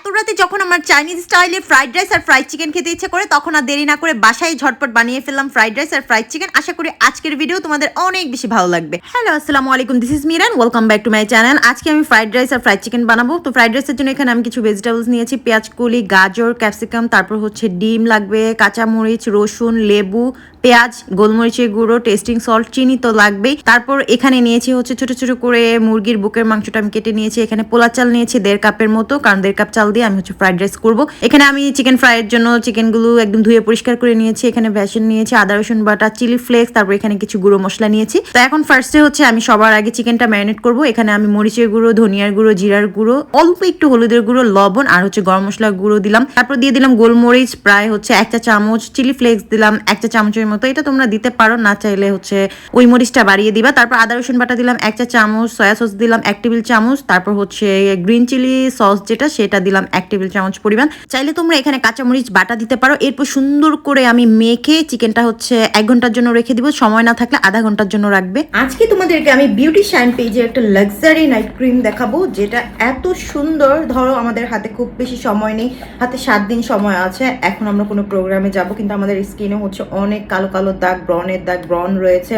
এত রাতে যখন আমার চাইনিজ স্টাইলে ফ্রাইড রাইস আর ফ্রাইড চিকেন খেতে ইচ্ছে করে, তখন আর দেরি না করে বাসায় ঝটপট বানিয়ে ফেললাম ফ্রাইড রাইস আর ফ্রাইড চিকেন আশা করি আজকের ভিডিও তোমাদের অনেক বেশি ভালো লাগবে। হ্যালো আসসালামু আলাইকুম this is Miran welcome back to my channel আজকে আমি ফ্রাইড রাইস আর ফ্রাইড চিকেন বানাবো। তো ফ্রাইড রাইসের জন্য এখানে আমি কিছু ভেজিটেবলস নিয়েছি, পেঁয়াজ, কলি, গাজর ক্যাপসিকাম তারপর হচ্ছে ডিম লাগবে, কাঁচামরিচ, রসুন, লেবু, পেঁয়াজ, গোলমরিচের গুঁড়ো টেস্টিং সল্ট চিনি তো লাগবেই। তারপর এখানে নিয়েছি হচ্ছে ছোট ছোট করে মুরগির বুকের মাংসটা আমি কেটে নিয়েছি। এখানে পোলা চাল নিয়েছি, দেড় কাপের মতো, কারণ দেড় কাপ চাল দিয়ে আমি হচ্ছে ফ্রাইড রাইস করব। এখানে আমি চিকেন ফ্রাইয়ের জন্য চিকেনগুলো একদম ধুয়ে পরিষ্কার করে নিয়েছি। এখানে বেসন নিয়েছি, আদা, রসুন বাটা চিলি ফ্লেক্স তারপর এখানে কিছু গুঁড়ো মশলা নিয়েছি। তো এখন ফার্স্টে হচ্ছে আমি সবার আগে চিকেনটা ম্যারিনেট করব। এখানে আমি মরিচের গুঁড়ো, ধনিয়ার গুঁড়ো, জিরার গুঁড়ো, অল্প একটু হলুদের গুঁড়ো, লবণ আর হচ্ছে গরম মশলার গুঁড়ো দিলাম। তারপর দিয়ে দিলাম গোলমরিচ, প্রায় হচ্ছে একটা চামচ চিলি ফ্লেক্স দিলাম একটা চামচের মতো। এটা তোমরা দিতে পারো, না চাইলে হচ্ছে ওই মরিচটা বাড়িয়ে দিবা। তারপর আদা, রসুন বাটা দিলাম একটা চামচ সয়া সস দিলাম এক টেবিল চামচ। তারপর হচ্ছে গ্রিন চিলি সস যেটা, সেটা দিলাম এক টেবিল চামচ পরিমাণ। চাইলে তোমরা এখানে কাঁচামরিচ, বাটা দিতে পারো। এরপর সুন্দর করে আমি মেখে চিকেনটা হচ্ছে এক ঘণ্টার জন্য রেখে দিব। সময় না থাকলে আধা ঘণ্টার জন্য রাখবে। আজকে তোমাদেরকে আমি বিউটি শাইন পেজে একটা লাক্সারি নাইট ক্রিম দেখাবো, যেটা এত সুন্দর। ধরো, আমাদের হাতে খুব বেশি সময় নেই। হাতে সাত দিন সময় আছে। এখন আমরা কোনো প্রোগ্রামে যাব, কিন্তু আমাদের স্কিনে হচ্ছে অনেক কালো কালো দাগ ব্রনের দাগ ব্রন রয়েছে।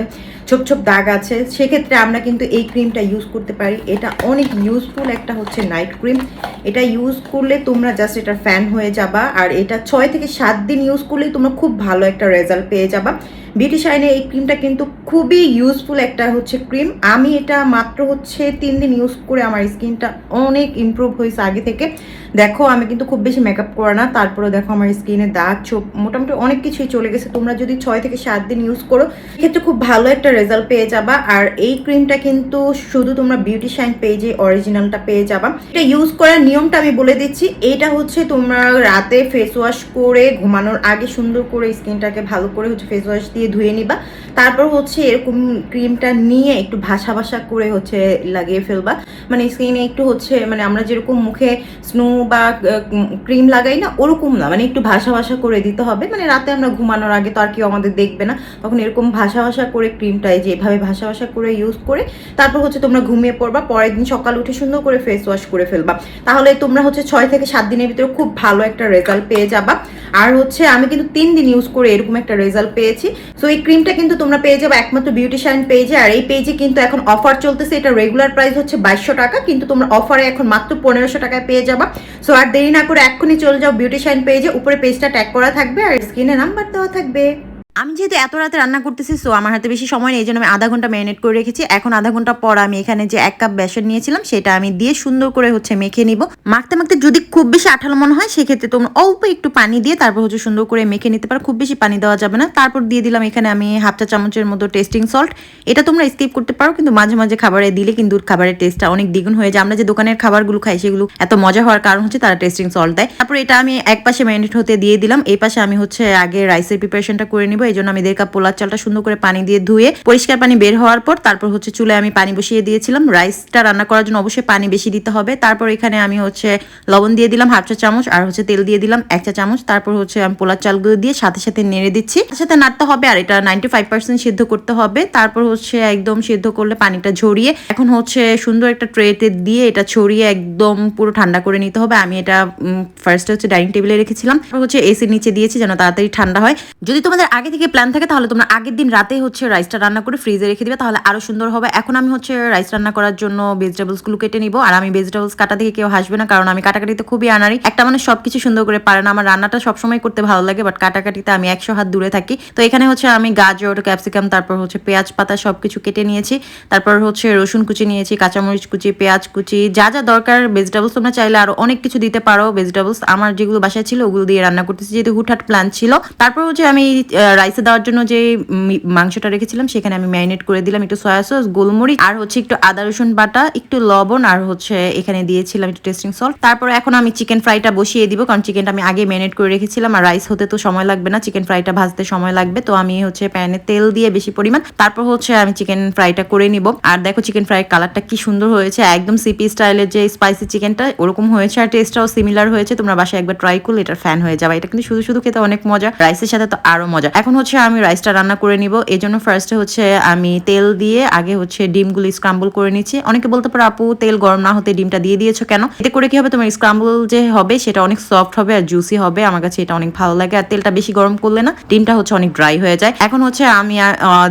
ছোপ ছোপ দাগ আছে। সেক্ষেত্রে আমরা কিন্তু এই ক্রিমটা ইউজ করতে পারি। এটা অনেক ইউজফুল একটা হচ্ছে নাইট ক্রিম এটা ইউজ করলে তোমরা জাস্ট এটা ফ্যান হয়ে যাবা। আর এটা ছয় থেকে সাত দিন ইউজ করলেই তোমরা খুব ভালো একটা রেজাল্ট পেয়ে যাবা। বিউটি শাইনের এই ক্রিমটা কিন্তু খুবই ইউজফুল একটা হচ্ছে ক্রিম আমি এটা মাত্র হচ্ছে তিন দিন ইউজ করে আমার স্কিনটা অনেক ইমপ্রুভ হয়েছে আগে থেকে। দেখো, আমি কিন্তু খুব বেশি মেকআপ করা না। তারপরে দেখো আমার স্কিনে দাগ ছোপ মোটামুটি অনেক কিছুই চলে গেছে। তোমরা যদি ছয় থেকে সাত দিন ইউজ করো সেক্ষেত্রে খুব ভালো একটা রেজাল্ট পেয়ে যাবা। আর এই ক্রিমটা কিন্তু শুধু তোমরা বিউটি শাইন পেয়ে পেজে অরিজিনালটা পেয়ে যাবা। এটা ইউজ করার নিয়মটা আমি বলে দিচ্ছি। এটা হচ্ছে তোমরা রাতে ফেস ওয়াশ করে ঘুমানোর আগে সুন্দর করে স্কিনটাকে ভালো করে হচ্ছে ফেস ওয়াশ দিয়ে ধুয়ে নিবা। তারপর হচ্ছে এরকম ক্রিমটা নিয়ে একটু ভাসা ভাসা করে হচ্ছে লাগিয়ে ফেলবা। মানে স্কিনে একটু হচ্ছে মানে আমরা যেরকম মুখে স্নো বা ক্রিম লাগাই না, ওরকম না। মানে একটু ভাসা ভাসা করে দিতে হবে। মানে রাতে আমরা ঘুমানোর আগে তো আর কেউ আমাদের দেখবে না। তখন এরকম ভাসা ভাসা করে ক্রিমটাই যেভাবে ভাসা ভাসা করে ইউজ করে তারপর হচ্ছে তোমরা ঘুমিয়ে পড়বা। পরের দিন সকাল উঠে সুন্দর করে ফেস ওয়াশ করে ফেলবা। তাহলে তোমরা হচ্ছে ছয় থেকে সাত দিনের ভিতরে খুব ভালো একটা রেজাল্ট পেয়ে যাবা। আর হচ্ছে আমি কিন্তু তিন দিন ইউজ করে এরকম একটা রেজাল্ট পেয়েছি। সো এই ক্রিমটা কিন্তু তোমরা পেয়ে যাবে একমাত্র বিউটিশিয়ান পেজে আর এই পেজে কিন্তু এখন অফার চলতেছে। এটা রেগুলার প্রাইস হচ্ছে বাইশশো টাকা। কিন্তু তোমরা অফারে এখন মাত্র পনেরোশো টাকায় পেয়ে যাবা। সো আর দেরি না করে এক্ষুনি চলে যাও বিউটিশিয়ান পেজে উপরে পেজটা ট্যাগ করা থাকবে। আর স্ক্রিনে নাম্বার দেওয়া থাকবে। আমি যেহেতু এত রাতে রান্না করতেছি সো আমার হাতে বেশি সময় নেই, এই জন্য আমি আধা ঘণ্টা ম্যারিনেট করে রেখেছি। এখন আধা ঘণ্টা পর আমি এখানে যে এক কাপ বেসন নিয়েছিলাম, সেটা আমি দিয়ে সুন্দর করে হচ্ছে মেখে নিব। মাখতে মাখতে যদি খুব বেশি আঠালো মনে হয়, সেক্ষেত্রে তোমরা অল্প একটু পানি দিয়ে তারপর হচ্ছে সুন্দর করে মেখে নিতে পারো। খুব বেশি পানি দেওয়া যাবে না। তারপর দিয়ে দিলাম এখানে আমি হাফ চা চামচের মতো টেস্টিং সল্ট এটা তোমরা স্কিপ করতে পারো, কিন্তু মাঝে মাঝে খাবারে দিলে কিন্তু খাবারের টেস্টটা অনেক দ্বিগুণ হয়ে যায়। আমরা যে দোকানের খাবারগুলো খাই, সেগুলো এত মজা হওয়ার কারণ হচ্ছে তারা টেস্টিং সল্ট দেয়। তারপর এটা আমি এক পাশে ম্যারিনেট হতে দিয়ে দিলাম। এই পাশে আমি হচ্ছে আগে রাইসের প্রিপারেশনটা করে নিব। এই জন্য আমি দেড় কাপ পোলার চালটা সুন্দর করে পানি দিয়ে ধুয়ে, পরিষ্কার পানি বের হওয়ার পর তারপর হচ্ছে চুলে আমি পানি বসিয়ে দিয়েছিলাম। রাইসটা রান্না করার জন্য অবশ্যই পানি বেশি দিতে হবে। তারপর এখানে আমি হচ্ছে লবণ দিয়ে দিলাম হাফ চা চামচ আর হচ্ছে তেল দিয়ে দিলাম এক চা চামচ। তারপর হচ্ছে আমি পোলার চালগুলো দিয়ে সাথে সাথে নেড়ে দিচ্ছি। সাথে নাড়তে হবে আর এটা নাইনটি ফাইভ পার্সেন্ট সিদ্ধ করতে হবে। তারপর হচ্ছে একদম সিদ্ধ করলে পানিটা ঝরিয়ে, এখন হচ্ছে সুন্দর একটা ট্রেতে দিয়ে এটা ছড়িয়ে একদম পুরো ঠান্ডা করে নিতে হবে। আমি এটা ফার্স্টে হচ্ছে ডাইনিং টেবিলে রেখেছিলাম। হচ্ছে এসির নিচে দিয়েছি যেন তাড়াতাড়ি ঠান্ডা হয়। যদি তোমাদের আগে থেকে প্ল্যান থাকে, তাহলে তোমরা আগের দিন রাতে হচ্ছে রাইসটা রান্না করে ফ্রিজে রেখে দিবে, তাহলে আরও সুন্দর হবে। এখন আমি হচ্ছে রাইস রান্না করার জন্য ভেজিটেবলসগুলো কেটে নিব, আর আমি ভেজিটেবলস কাটা থেকে কেউ হাসবে না, কারণ আমি কাটাকাটিতে খুবই আনারি একটা মানে সবকিছু সুন্দর করে পারে না, আমার রান্নাটা সবসময় করতে ভালো লাগে বাট কাটাকাটিতে আমি একশো হাত দূরে থাকি। তো এখানে হচ্ছে আমি গাজর ক্যাপসিকাম তারপর হচ্ছে পেঁয়াজ পাতা সবকিছু কেটে নিয়েছি, তারপর হচ্ছে রসুন কুচি নিয়েছি, কাঁচামরিচ কুচি, পেঁয়াজ কুচি, যা যা দরকার ভেজিটেবলস তোমরা চাইলে আরও অনেক কিছু দিতে পারো। ভেজিটেবলস আমার যেগুলো বাসায় ছিল, ওগুলো দিয়ে রান্না করতেছি, যেহেতু হুটহাট প্ল্যান ছিল। তারপর হচ্ছে আমি রাইসে দেওয়ার জন্য যে মাংসটা রেখেছিলাম, সেখানে আমি ম্যারিনেট করে দিলাম একটু সয়া সস গোলমরিচ, আর হচ্ছে একটু আদা রসুন বাটা, একটু লবণ, আর হচ্ছে এখানে দিয়েছিলাম একটু টেস্টিং সল্ট তারপর এখন আমি চিকেন ফ্রাইটা বসিয়ে দিব, কারণ চিকেনটা আমি আগে ম্যারিনেট করে রেখেছিলাম, আর রাইস হতে তো সময় লাগবে না চিকেন ফ্রাইটা ভাজতে সময় লাগবে, তো আমি হচ্ছে প্যানে তেল দিয়ে বেশি পরিমাণ, তারপর হচ্ছে আমি চিকেন ফ্রাইটা করে নিব। আর দেখো চিকেন ফ্রাইয়ের কালারটা কি সুন্দর হয়েছে, একদম সিপি স্টাইলের যে স্পাইসি চিকেনটা ওরকম হয়েছে, আর টেস্টটাও সিমিলার হয়েছে, তোমরা বাসায় একবার ট্রাই করলে এটার ফ্যান হয়ে যাবে। এটা কিন্তু শুধু শুধু খেতে অনেক মজা রাইসের সাথে তো আরও মজা। এখন এখন হচ্ছে আমি রাইসটা রান্না করে নিব। এই জন্য ফার্স্টে হচ্ছে আমি তেল দিয়ে আগে হচ্ছে ডিমগুলি স্ক্রাম্বল করে নিচ্ছি। অনেকে বলতে পারো, আপু, তেল গরম না হতে ডিমটা দিয়ে দিয়েছ কেন? এতে করে কি হবে? তোমার স্ক্রাম্বল যে হবে, সেটা অনেক সফট হবে আর জুসি হবে। আমার কাছে এটা অনেক ভালো লাগে আর তেলটা বেশি গরম করলে না, ডিমটা হচ্ছে অনেক ড্রাই হয়ে যায়। এখন হচ্ছে আমি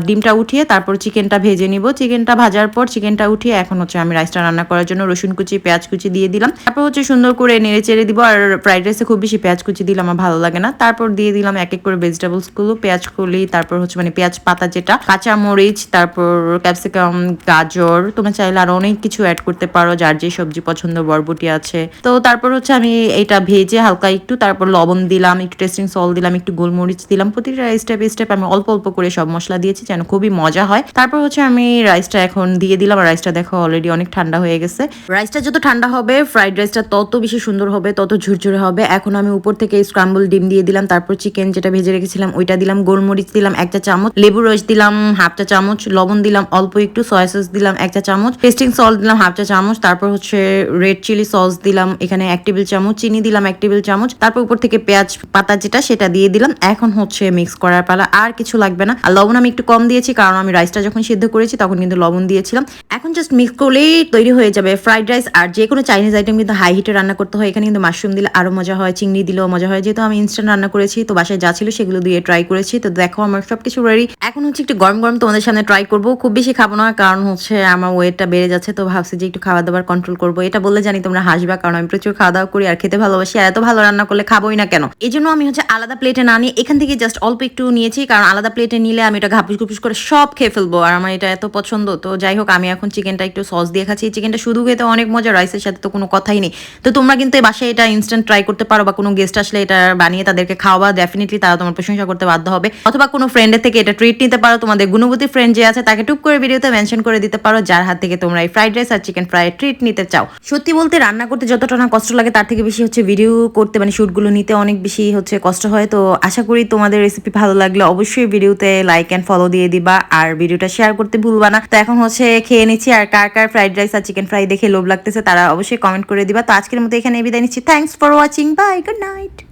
ডিমটা উঠিয়ে তারপর চিকেনটা ভেজে নিব। চিকেনটা ভাজার পর চিকেনটা উঠিয়ে এখন হচ্ছে আমি রাইসটা রান্না করার জন্য রসুন কুচি, পেঁয়াজ কুচি দিয়ে দিলাম। তারপর হচ্ছে সুন্দর করে নেড়ে চেড়ে দিব আর ফ্রাইড রাইসে খুব বেশি পেঁয়াজ কুচি দিলে আমার ভালো লাগে না। তারপর দিয়ে দিলাম এক এক করে ভেজিটেবলসগুলো। পেঁয়াজ কলি, তারপর হচ্ছে মানে পেঁয়াজ পাতা যেটা কাঁচা মরিচ তারপর ক্যাপসিকাম, গাজর, তোমরা চাইলে আরও অনেক কিছু অ্যাড করতে পারো, যার যে সবজি পছন্দ, বরবটি আছে। তো তারপর হচ্ছে আমি এটা ভেজে হালকা একটু, তারপর লবণ দিলাম, একটু টেস্টিং সল দিলাম, একটু গোলমরিচ দিলাম, প্রতিটা স্টেপ স্টেপ আমি অল্প অল্প করে সব মশলা দিয়েছি যেন খুবই মজা হয়। তারপর হচ্ছে আমি রাইসটা এখন দিয়ে দিলাম রাইসটা দেখো অলরেডি অনেক ঠান্ডা হয়ে গেছে। রাইসটা যত ঠান্ডা হবে ফ্রাইড রাইসটা তত বেশি সুন্দর হবে, তত ঝুরঝুরে হবে। এখন আমি উপর থেকে স্ক্রাম্বল ডিম দিয়ে দিলাম, তারপর চিকেন যেটা ভেজে রেখেছিলাম, ওইটা দিলাম গোলমরিচ দিলাম একটা চামচ, লেবু রস দিলাম হাফ চা চামচ, লবণ দিলাম অল্প একটু সয়া সস দিলাম এক চা চামচ টেস্টিং সল্ট দিলাম হাফ চা চামচ, তারপর হচ্ছে রেড চিলি সস দিলাম এখানে এক টেবিল চামচ, চিনি দিলাম এক টেবিল চামচ, তারপর উপর থেকে পেঁয়াজ পাতা যেটা সেটা দিয়ে দিলাম। এখন হচ্ছে মিক্স করার পালা, আর কিছু লাগবে না। আর লবণ আমি একটু কম দিয়েছি কারণ আমি রাইসটা যখন সিদ্ধ করেছি তখন কিন্তু লবণ দিয়েছিলাম। এখন জাস্ট মিক্স করলেই তৈরি হয়ে যাবে ফ্রাইড রাইস আর যে কোনো চাইনিজ আইটেম কিন্তু হাই হিটে রান্না করতে হয়। এখানে কিন্তু মাশরুম দিলে আরও মজা হয়, চিংড়ি দিলেও মজা হয়। যেহেতু আমি ইনস্ট্যান্ট রান্না করেছি, তো বাসায় যা ছিল সেগুলো দিয়ে ট্রাই করেছি। তো দেখো আমার সবকিছু রেডি এখন হচ্ছে একটু গরম গরম তোমাদের সামনে ট্রাই করব। খুব বেশি খাব না, কারণ হচ্ছে আমার ওয়েটটা বেড়ে যাচ্ছে, তো ভাবছি যে একটু খাওয়া দাওয়ার কন্ট্রোল করব। এটা বললে জানি তোমরা হাসবা, কারণ আমি প্রচুর খাওয়া দাওয়া করি আর খেতে ভালোবাসি, আর এত ভালো রান্না করলে খাবোই না কেন? এই জন্য আমি হচ্ছে আলাদা প্লেটে না নিয়ে এখান থেকে জাস্ট অল্প একটু নিয়েছি, কারণ আলাদা প্লেটে নিলে আমি এটা ঘাপুস ঘুপুস করে সব খেয়ে ফেলব, আর আমার এটা এত পছন্দ। তো যাই হোক, আমি এখন চিকেনটা একটু সস দিয়ে খাচ্ছি। চিকেনটা শুধু খেতে অনেক মজা রাইসের সাথে তো কোনো কথাই নেই। তো তোমরা কিন্তু এই বাসায় এটা ইনস্ট্যান্ট ট্রাই করতে পারো, বা কোনো গেস্ট আসলে এটা বানিয়ে তাদেরকে খাওয়া ডেফিনেটলি তারা তোমার প্রশংসা করতে বাধ্য হবে। অথবা কোনো ফ্রেন্ডের থেকে এটা ট্রিট নিতে পারো, তোমাদের গুণবতী ফ্রেন্ড যে আছে তাকে টুক করে ভিডিওতে মেনশন করে দিতে পারো, যার হাত থেকে তোমরা এই ফ্রাইড রাইস আর চিকেন ফ্রাই ট্রিট নিতে চাও। সত্যি বলতে রান্না করতে যতটা না কষ্ট লাগে, তার থেকে বেশি হচ্ছে ভিডিও করতে মানে শুটগুলো নিতে অনেক বেশি হচ্ছে কষ্ট হয়। তো আশা করি তোমাদের রেসিপি ভালো লাগলে অবশ্যই ভিডিওতে লাইক অ্যান্ড ফলো দিয়ে দিবা, আর ভিডিওটা শেয়ার করতে ভুলবা না। তো এখন হচ্ছে খেয়ে নিচ্ছি, আর কার কার ফ্রাইড রাইস আর চিকেন ফ্রাই দেখে লোভ লাগতেছে তারা অবশ্যই কমেন্ট করে দিবা। তো আজকের মতো এখানে বিদায় নিচ্ছি। Thanks for watching bye good night